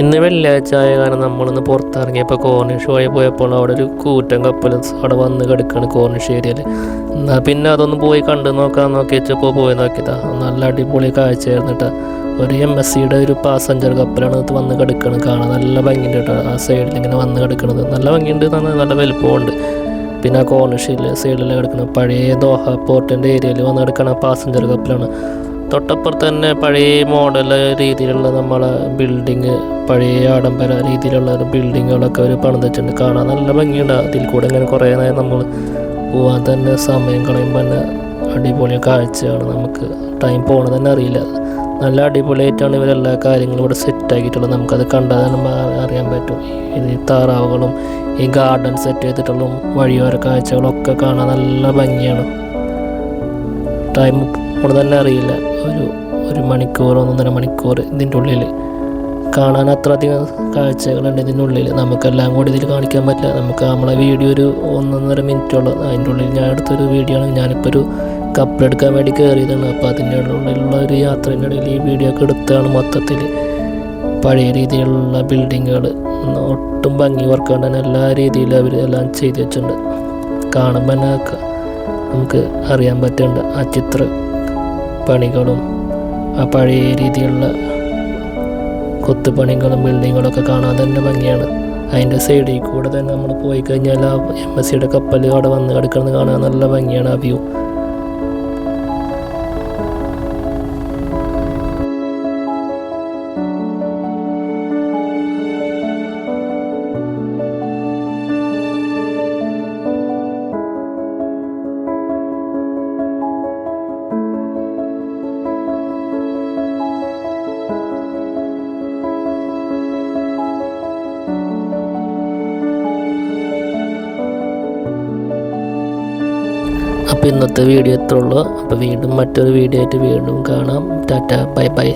ഇന്ന് വെള്ളിയാഴ്ച ആയ കാരണം നമ്മളിന്ന് പുറത്തിറങ്ങിയപ്പോൾ കോർണിഷോയിൽ പോയപ്പോൾ അവിടെ ഒരു കൂറ്റൻ കപ്പൽ അവിടെ വന്ന് കിടക്കുകയാണ് കോർണിഷ് ഏരിയയിൽ എന്നാൽ പിന്നെ അതൊന്ന് പോയി കണ്ടു നോക്കാൻ നോക്കി വെച്ചപ്പോൾ പോയി നോക്കിയതാ. നല്ല അടിപൊളി കാഴ്ചയായിരുന്നു കേട്ടോ ഒരു എം എസ് സിയുടെ ഒരു പാസഞ്ചർ കപ്പലാണ് അത് വന്ന് കിടക്കുന്നത് കാണാൻ നല്ല ഭംഗിയുണ്ട് കേട്ടോ ആ സൈഡിൽ ഇങ്ങനെ വന്ന് കിടക്കുന്നത് നല്ല ഭംഗിയുണ്ട് നല്ല വലുപ്പമുണ്ട്. പിന്നെ ആ കോർണിഷിൽ സൈഡിൽ കിടക്കുന്ന പഴയ ദോഹ പോർട്ടിന്റെ ഏരിയയിൽ വന്ന് കിടക്കുന്ന പാസഞ്ചർ കപ്പലാണ് തൊട്ടപ്പുറത്ത് തന്നെ പഴയ മോഡൽ രീതിയിലുള്ള നമ്മളെ ബിൽഡിങ് പഴയ ആഡംബര രീതിയിലുള്ള ബിൽഡിങ്ങുകളൊക്കെ അവർ വെച്ചിട്ടുണ്ട് കാണാൻ നല്ല ഭംഗിയുണ്ട്. അതിൽ കൂടെ ഇങ്ങനെ കുറേ നേരം നമ്മൾ പോകാൻ തന്നെ സമയം കളയുമ്പോൾ തന്നെ അടിപൊളി കാഴ്ചയാണ്. നമുക്ക് ടൈം പോകണത് തന്നെ അറിയില്ല. നല്ല അടിപൊളിയായിട്ടാണ് ഇവരെല്ലാ കാര്യങ്ങളും ഇവിടെ സെറ്റ് ആക്കിയിട്ടുള്ളത്. നമുക്കത് കണ്ടാൽ തന്നെ അറിയാൻ പറ്റും. ഇത് ഈ താറാവുകളും ഈ ഗാർഡൻ സെറ്റ് ചെയ്തിട്ടുള്ള വഴിയോര കാഴ്ചകളൊക്കെ കാണാൻ നല്ല ഭംഗിയാണ്. ടൈം തന്നെ അറിയില്ല. ഒരു ഒരു മണിക്കൂർ ഒന്നൊന്നര മണിക്കൂർ ഇതിന്റെ ഉള്ളിൽ കാണാൻ അത്ര അധികം കാഴ്ചകളുണ്ട് ഇതിന്റെ ഉള്ളിൽ. നമുക്കെല്ലാം കൂടി ഇതിൽ കാണിക്കാൻ പറ്റില്ല. നമുക്ക് നമ്മളെ വീഡിയോ ഒരു ഒന്നൊന്നര മിനിറ്റുള്ള അതിന്റെ ഉള്ളിൽ ഞാൻ എടുത്തൊരു വീഡിയോ ആണ്. ഞാനിപ്പോൾ ഒരു കപ്പലെടുക്കാൻ വേണ്ടി കയറിയതാണ് അപ്പോൾ അതിന്റെ ഉള്ളിലുള്ള ഒരു യാത്രേന്റെ ഇടയിൽ ഈ വീഡിയോ ഒക്കെ എടുത്താണ് മൊത്തത്തിൽ. പഴയ രീതിയിലുള്ള ബിൽഡിങ്ങുകൾ ഒട്ടും ഭംഗി വർക്കാണ്ട് തന്നെ എല്ലാ രീതിയിലും അവർ എല്ലാം ചെയ്തു വെച്ചിട്ടുണ്ട്. കാണുമ്പോൾ തന്നെ നമുക്ക് അറിയാൻ പറ്റുന്നുണ്ട് ആ ചിത്ര. പണികളും ആ പഴയ രീതിയിലുള്ള കൊത്തുപണികളും ബിൽഡിങ്ങുകളൊക്കെ കാണാൻ തന്നെ ഭംഗിയാണ്. അതിന്റെ സൈഡിൽ കൂടെ തന്നെ നമ്മൾ പോയി കഴിഞ്ഞാൽ ആ എം എസ് സിയുടെ കപ്പൽ അവിടെ വന്ന് കിടക്കുന്നത് കാണാൻ നല്ല ഭംഗിയാണ് ആ വ്യൂ. അപ്പോൾ ഇന്നത്തെ വീഡിയോ ഇത്രേ ഉള്ളൂ. അപ്പോൾ വീണ്ടും മറ്റൊരു വീഡിയോ ആയിട്ട് വീണ്ടും കാണാം. Tata bye bye.